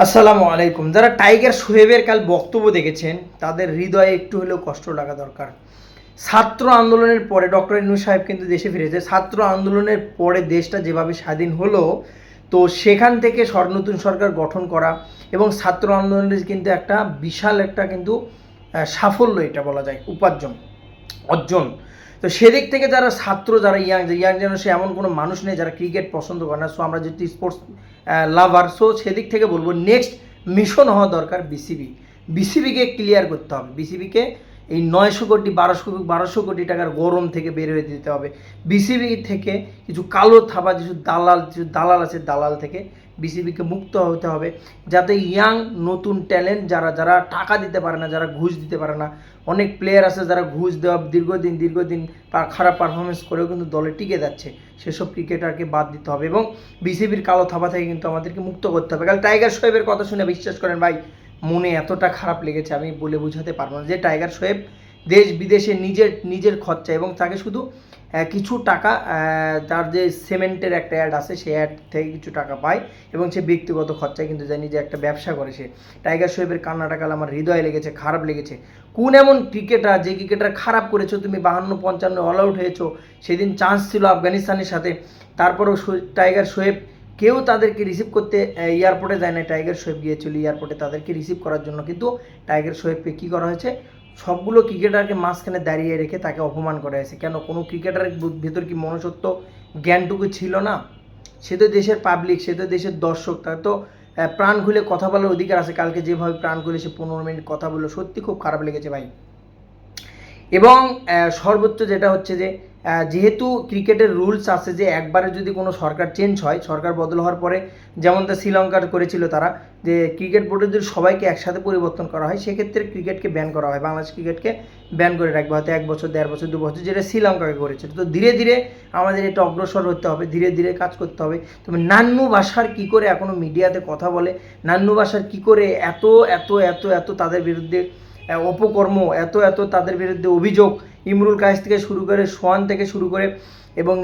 আসসালামু আলাইকুম। যারা টাইগার সোহেবের কাল বক্তব্য দেখেছেন, তাদের হৃদয়ে একটু হলেও কষ্ট লাগা দরকার। ছাত্র আন্দোলনের পরে, ডক্টর ইনু সাহেব কিন্তু দেশে ফিরেছে। ছাত্র আন্দোলনের পরে দেশটা যেভাবে স্বাধীন হলো, তো সেখান থেকে নতুন সরকার গঠন করা এবং ছাত্র আন্দোলনের কিন্তু একটা বিশাল একটা কিন্তু সাফল্য এটা বলা যায়, উপার্জন, অর্জন। তো সেদিক থেকে যারা ছাত্র, যারা ইয়াং ইয়াং জেনারেশন এমন কোনো মানুষ নেই যারা ক্রিকেট পছন্দ করে না। সো আমরা যেহেতু স্পোর্টস লাভার সো সেদিক থেকে বলব নেক্সট মিশন হওয়া দরকার বিসিবি বিসিবিকে ক্লিয়ার করতে হবে। বিসিবিকে এই নয়শো কোটি, বারোশো বারোশো কোটি টাকার গরম থেকে বের হয়ে দিতে হবে। বিসিবি থেকে কিছু কালো থাবা কিছু দালাল কিছু দালাল আছে, দালাল থেকে বিসিবিকে মুক্ত হতে হবে। যাতে ইয়াং নতুন ট্যালেন্ট যারা যারা টাকা দিতে পারে না, যারা ঘুষ দিতে পারে না, অনেক প্লেয়ার আছে যারা ঘুষ দেওয়া দীর্ঘদিন দীর্ঘদিন খারাপ পারফরমেন্স করেও কিন্তু দলে টিকে যাচ্ছে। সেসব ক্রিকেটারকে বাদ দিতে হবে এবং বিসিবির কালো থাবা থেকে কিন্তু আমাদেরকে মুক্ত করতে হবে। কারণ টাইগার শোয়েবের কথা শুনে বিশ্বাস করেন, ভাই, মনে এতটা খারাপ লেগেছে, আমি বলে বোঝাতে পারব না যে টাইগার শোয়েব দেশ বিদেশে নিজের নিজের খরচা এবং তাকে শুধু কিছু টাকা তার যে সিমেন্টের একটা অ্যাড আছে, সেই অ্যাড থেকে কিছু টাকা পায় এবং সে ব্যক্তিগত খরচায় কিন্তু জানি যে একটা ব্যবসা করে সে। টাইগার শোয়েবের কান্নাটা কাল আমার হৃদয়ে লেগেছে, খারাপ লেগেছে। কোন এমন ক্রিকেটার যে ক্রিকেটার খারাপ করেছ, তুমি বাহান্ন পঞ্চান্ন অল আউট হয়েছো, সেদিন চান্স ছিল আফগানিস্তানের সাথে। তারপরেও টাইগার শোয়েব কেউ তাদেরকে রিসিভ করতে এয়ারপোর্টে যায় না টাইগার শোয়েব গিয়েছিল এয়ারপোর্টে তাদেরকে রিসিভ করার জন্য। কিন্তু টাইগার শোয়েবকে কী করা হয়েছে? সবগুলো ক্রিকেটারকে মাঝখানে দাঁড়িয়ে রেখে তাকে অপমান করা হয়েছে। কেন? কোনো ক্রিকেটারের ভেতর কি মনুষ্যত্ব জ্ঞানটুকু ছিল না? সে তো দেশের পাবলিক সে তো দেশের দর্শক, তার তো প্রাণ খুলে কথা বলার অধিকার আছে। কালকে যেভাবে প্রাণ খুলে সে পনেরো মিনিট কথা বলল, সত্যি খুব খারাপ লেগেছে ভাই। এবং সর্বোচ্চ যেটা হচ্ছে যে যেহেতু ক্রিকেটের রুলস আছে যে একবারে যদি কোনো সরকার চেঞ্জ হয়, সরকার বদল হওয়ার পরে যেমন তা শ্রীলঙ্কার করেছিল তারা, যে ক্রিকেট বোর্ডে যদি সবাইকে একসাথে পরিবর্তন করা হয়, সেক্ষেত্রে ক্রিকেটকে ব্যান করা হয়, বাংলাদেশ ক্রিকেটকে ব্যান করে রাখবে, হয়তো এক বছর, দেড় বছর, দু বছর, যেটা শ্রীলঙ্কাকে করেছিল তো ধীরে ধীরে আমাদের এটা অগ্রসর হতে হবে, ধীরে ধীরে কাজ করতে হবে। তবে নান্নু ভাষার কি করে এখনও মিডিয়াতে কথা বলে, নান্নু ভাষার কি করে এত এত এত এত তাদের বিরুদ্ধে অপকর্ম, এত এত তাদের বিরুদ্ধে অভিযোগ ইমরুল কায়েস থেকে শুরু করে সোয়ান থেকে শুরু করে এবং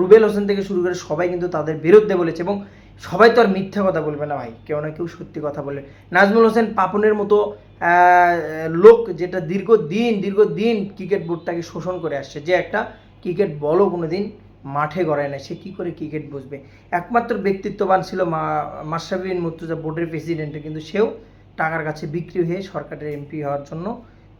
রুবেল হোসেন থেকে শুরু করে সবাই কিন্তু তাদের বিরুদ্ধে বলেছে এবং সবাই তো আর মিথ্যা কথা বলবে না ভাই, কেউ না কেউ সত্যি কথা বলে নাজমুল হোসেন পাপনের মতো লোক যেটা দীর্ঘদিন দীর্ঘদিন ক্রিকেট বোর্ডটাকে শোষণ করে আসছে, যে একটা ক্রিকেট বলও কোনো দিন মাঠে গড়ায় না সে কী করে ক্রিকেট বুঝবে? একমাত্র ব্যক্তিত্ববান ছিল মা, মাশরাফি মুর্তুজা বোর্ডের প্রেসিডেন্টে কিন্তু সেও টাকার কাছে বিক্রি হয়ে সরকারের এমপি হওয়ার জন্য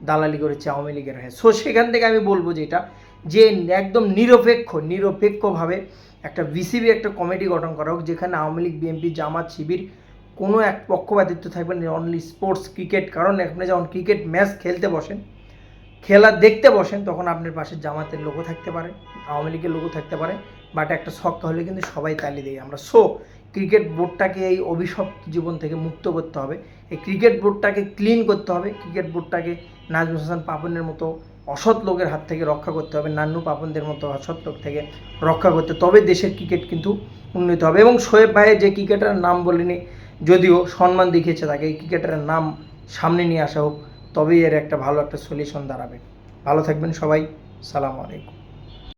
দালালি করেছে আওয়ামী লীগের হয়ে। সো সেখান থেকে আমি বলব যেটা যে একদম নিরপেক্ষ, নিরপেক্ষভাবে একটা বিসিবি একটা কমিটি গঠন করা হোক, যেখানে আওয়ামী লীগ বিএনপি জামাত, শিবির কোনো এক পক্ষপাতিত্ব থাকবে না অনলি স্পোর্টস ক্রিকেট কারণ আপনি যখন ক্রিকেট ম্যাচ খেলতে বসেন, খেলা দেখতে বসেন, তখন আপনার পাশে জামাতের লোগো থাকতে পারে, আওয়ামী লীগের লোকও থাকতে পারে বাট একটা ছক্কা হলে কিন্তু সবাই তালি দেয় আমরা। সো ক্রিকেট বোর্ডটাকে এই অভিশপ্ত জীবন থেকে মুক্ত করতে হবে। এই ক্রিকেট বোর্ডটাকে ক্লিন করতে হবে। ক্রিকেট বোর্ডটাকে নাজমুল হাসান পাপনের মতো অসৎ লোকের হাত থেকে রক্ষা করতে হবে। নান্নু পাপনদের মতো অসৎ লোক থেকে রক্ষা করতে। তবে দেশের ক্রিকেট কিন্তু উন্নত হবে এবং শোয়েব ভাইয়ের যে ক্রিকেটারের নাম বলিনি, যদিও সম্মান দেখিয়েছে তাকে, এই ক্রিকেটারের নাম সামনে নিয়ে আসা হোক, তবেই এর একটা ভালো একটা সলিউশন দাঁড়াবে। ভালো থাকবেন সবাই। সালাম আলাইকুম।